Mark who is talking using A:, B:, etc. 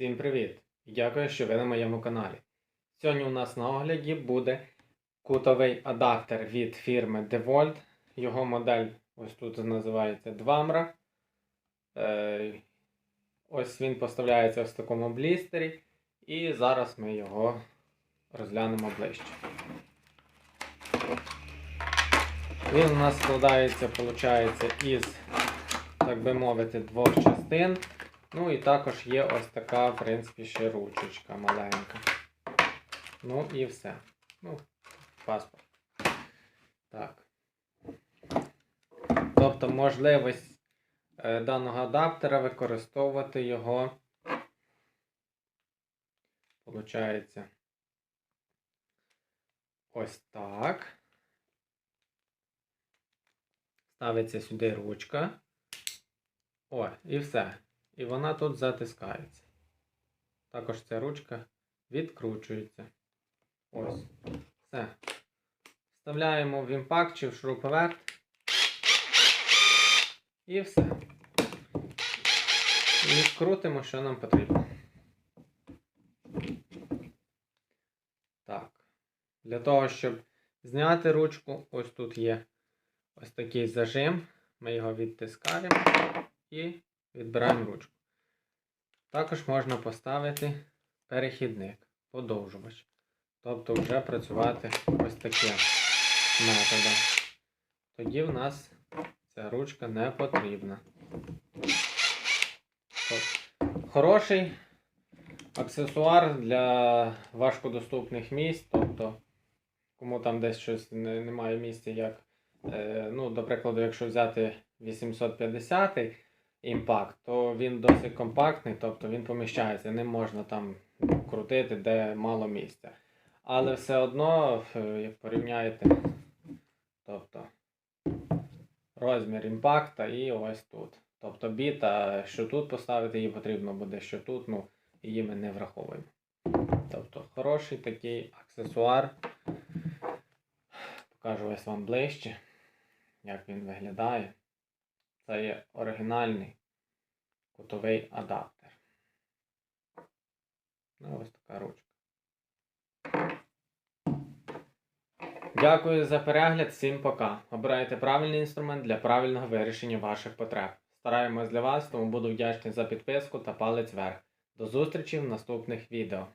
A: Всім привіт! Дякую, що ви на моєму каналі. Сьогодні у нас на огляді буде кутовий адаптер від фірми DeWalt. Його модель ось тут називається Двамра. Е, ось він поставляється в такому блістері. І зараз ми його розглянемо ближче. Він у нас складається, виходить, із, так би мовити, двох частин. Ну і також є ось така, в принципі, ще ручечка маленька. Ну і все. Ну, паспорт. Так. Тобто можливість е, даного адаптера використовувати його. Получається. Ось так. Ставиться сюди ручка. О, і все. І вона тут затискається. Також ця ручка відкручується. Ось. Все. Вставляємо в імпакт чи в шуруповерт. І все. І крутимо, що нам потрібно. Так. Для того, щоб зняти ручку, ось тут є ось такий зажим. Ми його відтискаємо і відбираємо ручку. Також можна поставити перехідник, подовжувач. Тобто вже працювати ось таким методом. Тоді в нас ця ручка не потрібна. Хороший аксесуар для важкодоступних місць. Тобто, кому там десь щось не- немає місця, як, е, ну, до прикладу, якщо взяти 850 імпакт, то він досить компактний, тобто він поміщається, не можна там крутити, де мало місця. Але все одно, як порівняєте, тобто розмір імпакта і ось тут. Тобто біта, що тут поставити, її потрібно буде, що тут, ну, її ми не враховуємо. Тобто хороший такий аксесуар. Покажу ось вам ближче, як він виглядає. Це є оригінальний кутовий адаптер. Ну, ось така ручка. Дякую за перегляд, всім пока. Обирайте правильний інструмент для правильного вирішення ваших потреб. Стараємось для вас, тому буду вдячний за підписку та палець вверх. До зустрічі в наступних відео.